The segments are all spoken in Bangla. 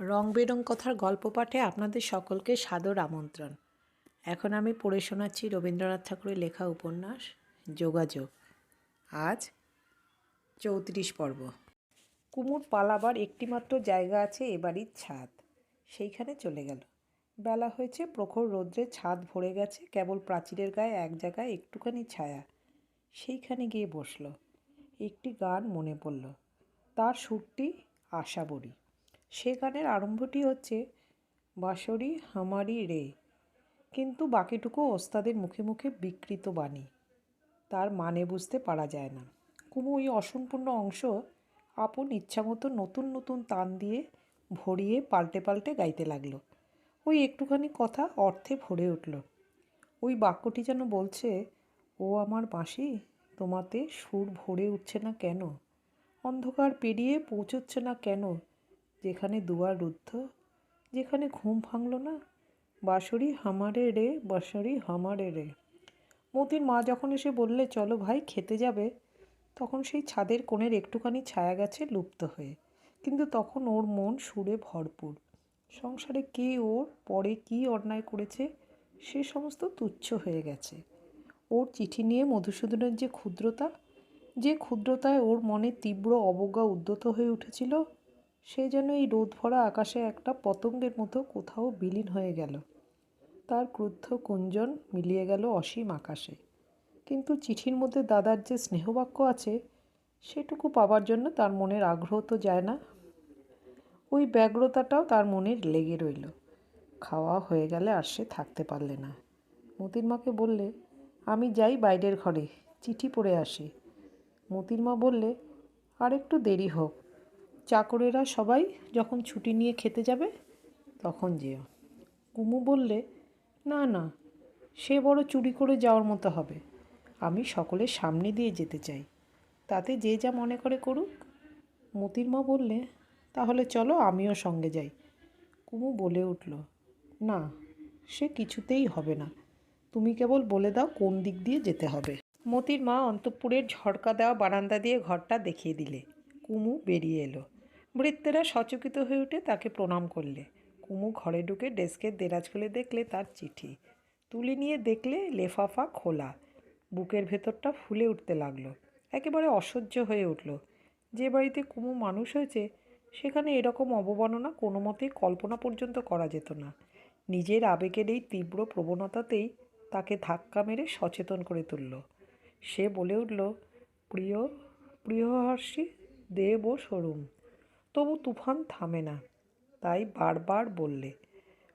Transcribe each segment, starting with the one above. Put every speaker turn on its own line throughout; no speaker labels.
রং বেরং কথার গল্প পাঠে আপনাদের সকলকে সাদর আমন্ত্রণ। এখন আমি পড়ে শোনাচ্ছি রবীন্দ্রনাথ ঠাকুরের লেখা উপন্যাস, যোগাযোগ। আজ চৌত্রিশ পর্ব। কুমুর পালাবার একটিমাত্র জায়গা আছে এ বাড়ির ছাদ। সেইখানে চলে গেল। বেলা হয়েছে, প্রখর রৌদ্রে ছাদ ভরে গেছে, কেবল প্রাচীরের গায়ে এক জায়গায় একটুখানি ছায়া। সেইখানে গিয়ে বসল। একটি গান মনে পড়ল। তার সুরটি আশাবরী। সে গানের আরম্ভটি হচ্ছে, বাঁশরি হামারি রে। কিন্তু বাকিটুকু ওস্তাদের মুখে মুখে বিকৃত বাণী। তার মানে বুঝতে পারা যায় না। কুমু ওই অসম্পূর্ণ অংশ আপন ইচ্ছামতো নতুন নতুন তান দিয়ে ভরিয়ে পাল্টে পাল্টে গাইতে লাগল। ওই একটুখানি কথা অর্থে ভরে উঠল। ওই বাক্যটি যেন বলছে, ও আমার বাঁশি, তোমাতে সুর ভরে উঠছে না কেন? অন্ধকার পেরিয়ে পৌঁছচ্ছে না কেন? যেখানে দুয়ার রুদ্ধ, যেখানে ঘুম ভাঙল না, বাঁশরি হামারে রে, বাঁশরি হামারে রে। মতির মা যখন এসে বললে, চলো ভাই, খেতে যাবে? তখন সেই ছাদের কোণের একটুখানি ছায়া গেছে লুপ্ত হয়ে। কিন্তু তখন ওর মন সুরে ভরপুর। সংসারে কে ওর, পরে কি অন্যায় করেছে, সে সমস্ত তুচ্ছ হয়ে গেছে। ওর চিঠি নিয়ে মধুসূদনের যে ক্ষুদ্রতা, যে ক্ষুদ্রতায় ওর মনে তীব্র অবজ্ঞা উদ্যত হয়ে উঠেছিল সে যেন এই রোদ ভরা আকাশে একটা পতঙ্গের মতো কোথাও বিলীন হয়ে গেল। তার ক্রুদ্ধ কুঞ্জন মিলিয়ে গেল অসীম আকাশে। কিন্তু চিঠির মধ্যে দাদার যে স্নেহবাক্য আছে, সেটুকু পাবার জন্য তার মনের আগ্রহ তো যায় না। ওই ব্যগ্রতাটাও তার মনে লেগে রইল। খাওয়া হয়ে গেলে আর সে থাকতে পারলে না। মতির মাকে বললে, আমি যাই বাইরের ঘরে, চিঠি পড়ে আসি। মতির মা বললে, আর একটু দেরি হোক। চাকরেরা সবাই যখন ছুটি নিয়ে খেতে যাবে, তখন যেও। কুমু বললে, না না, সে বড় চুরি করে যাওয়ার মতো হবে। আমি সকলের সামনে দিয়ে যেতে চাই। তাতে যে যা মনে করে করুক। মতির মা বললে, তাহলে চলো আমিও সঙ্গে যাই। কুমু বলে উঠল, না, সে কিছুতেই হবে না। তুমি কেবল বলে দাও কোন দিক দিয়ে যেতে হবে। মতির মা অন্তঃপুরের ঝড়কা দেওয়া বারান্দা দিয়ে ঘরটা দেখিয়ে দিলে। কুমু বেরিয়ে এলো। বৃত্তেরা সচকিত হয়ে উঠে তাকে প্রণাম করলে। কুমু ঘরে ঢুকে ডেস্কের দেরাজ খুলে দেখলে তার চিঠি। তুলে নিয়ে দেখলে লেফাফা খোলা। বুকের ভেতরটা ফুলে উঠতে লাগল। একেবারে অসহ্য হয়ে উঠল। যে বাড়িতে কুমু মানুষ হয়েছে, সেখানে এরকম অবমাননা কোনো মতেই কল্পনা পর্যন্ত করা যেত না। নিজের আবেগের এই তীব্র প্রবণতাতেই তাকে ধাক্কা মেরে সচেতন করে তুলল। সে বলে উঠল, প্রিয়, প্রিয়হর্ষি, দেব সরুম তবু তুফান থামে না। তাই বারবার বললে,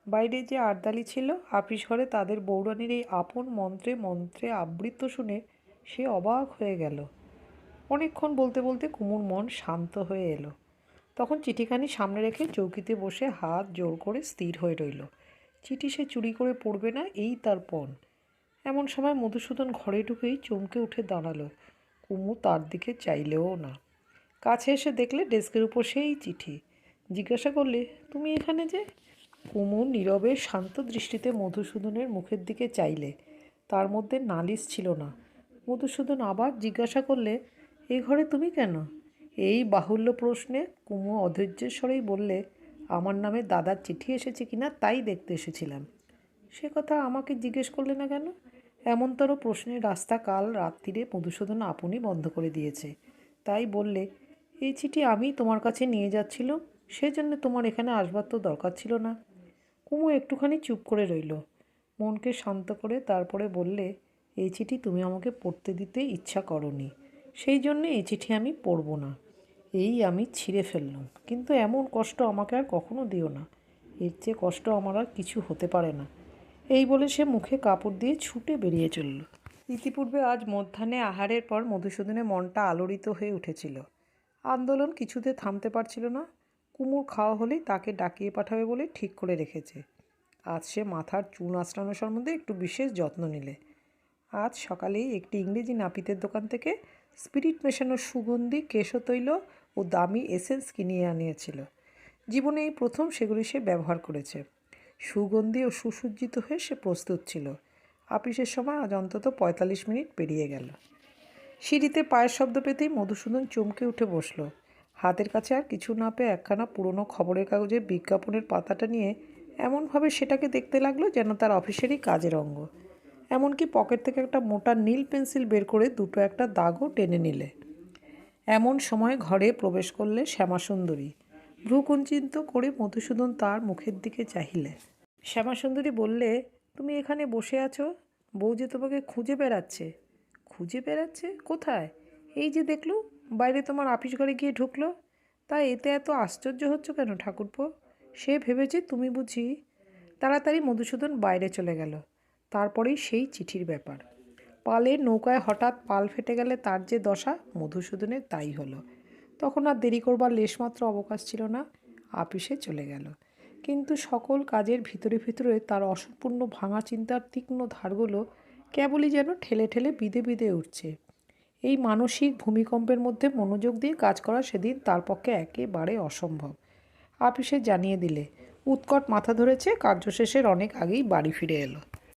বাইরে যে আরদালি ছিল, আপিস ঘরে তাদের বৌরানির এই আপন মন্ত্রে মন্ত্রে আবৃত্ত শুনে সে অবাক হয়ে গেল। অনেকক্ষণ বলতে বলতে কুমুর মন শান্ত হয়ে এলো। তখন চিঠিখানি সামনে রেখে চৌকিতে বসে হাত জোর করে স্থির হয়ে রইল। চিঠি সে চুরি করে পড়বে না, এই তার পণ। এমন সময় মধুসূদন ঘরে ঢুকেই চমকে উঠে দাঁড়াল। কুমু তার দিকে চাইলেও না। কাছে এসে দেখলে ডেস্কের উপর সেই চিঠি। জিজ্ঞাসা করলে, তুমি এখানে যে? কুমু নীরবে শান্ত দৃষ্টিতে মধুসূদনের মুখের দিকে চাইলে। তার মধ্যে নালিশ ছিল না। মধুসূদন আবার জিজ্ঞাসা করলে, এ ঘরে তুমি কেন? এই বাহুল্য প্রশ্নে কুমু অধৈর্যের স্বরেই বললে, আমার নামে দাদার চিঠি এসেছে কিনা তাই দেখতে এসেছিলাম। সে কথা আমাকে জিজ্ঞেস করলে না কেন? এমনতর প্রশ্নের রাস্তা কাল রাত্রিরে মধুসূদন আপনি বন্ধ করে দিয়েছে। তাই বললে এই চিঠি আমি তোমার কাছে নিয়ে যাচ্ছিল, সেজন্য তোমার এখানে আসবার তো দরকার ছিল না। কুমু একটুখানি চুপ করে রইল। মনকে শান্ত করে তারপরে বললে, এই চিঠি তুমি আমাকে পড়তে দিতে ইচ্ছা করনি, সেই জন্য এই চিঠি আমি পড়ব না। এই আমি ছিঁড়ে ফেললাম। কিন্তু এমন কষ্ট আমাকে আর কখনো দিও না। এর চেয়ে কষ্ট আমার আর কিছু হতে পারে না। এই বলে সে মুখে কাপড় দিয়ে ছুটে বেরিয়ে চলল। ইতিপূর্বে আজ মধ্যাহ্নে আহারের পর মধুসূদনের মনটা আলোড়িত হয়ে উঠেছিল। আন্দোলন কিছুতে থামতে পারছিল না। কুমুর খাওয়া হলেই তাকে ডাকিয়ে পাঠাবে বলে ঠিক করে রেখেছে। আজ সে মাথার চুন আঁচড়ানো সম্বন্ধে একটু বিশেষ যত্ন নিলে। আজ সকালেই একটি ইংরেজি নাপিতের দোকান থেকে স্পিরিট মেশানো সুগন্ধি, কেশতৈল ও দামি এসেন্স কিনিয়ে আনিয়েছিল। জীবনে এই প্রথম সেগুলি সে ব্যবহার করেছে। সুগন্ধি ও সুসজ্জিত হয়ে সে প্রস্তুত ছিল। আপিসের সময় আজ অন্তত পঁয়তাল্লিশ মিনিট পেরিয়ে গেল। সিঁড়িতে পায়ের শব্দ পেতেই মধুসূদন চমকে উঠে বসল। হাতের কাছে আর কিছু না পেয়ে একখানা পুরনো খবরের কাগজের বিজ্ঞাপনের পাতাটা নিয়ে এমনভাবে সেটাকে দেখতে লাগল যেন তার অফিসেরই কাজের অঙ্গ। এমনকি পকেট থেকে একটা মোটা নীল পেন্সিল বের করে দুটো একটা দাগও টেনে নিলে। এমন সময় ঘরে প্রবেশ করলে শ্যামাসুন্দরী। ভ্রুকুঞ্চিত করে মধুসূদন তার মুখের দিকে চাহিলে। শ্যামাসুন্দরী বললে, তুমি এখানে বসে আছো? বউ যে তোমাকে খুঁজে বেড়াচ্ছে। খুঁজে বেড়াচ্ছে? কোথায়? এই যে দেখল, বাইরে তোমার আপিস ঘরে গিয়ে ঢুকলো। তা এতে এত আশ্চর্য হচ্ছ কেন ঠাকুরপো? সে ভেবেছে তুমি বুঝি তাড়াতাড়ি মধুসূদন বাইরে চলে গেল। তারপরেই সেই চিঠির ব্যাপার। পালের নৌকায় হঠাৎ পাল ফেটে গেলে তার যে দশা, মধুসূদনের তাই হলো। তখন আর দেরি করবার লেশমাত্র অবকাশ ছিল না আপিসে চলে গেল। কিন্তু সকল কাজের ভিতরে ভিতরে তার অসম্পূর্ণ ভাঙা চিন্তার তীক্ষ্ণ ধারগুলো কেবলই যেন ঠেলে ঠেলে বিদে বিদে উঠছে। এই মানসিক ভূমিকম্পের মধ্যে মনোযোগ দিয়ে কাজ করা সেদিন তার পক্ষে একেবারে অসম্ভব। আপিসে জানিয়ে দিলে, উৎকট মাথা ধরেছে কার্য শেষের অনেক আগেই বাড়ি ফিরে এলো।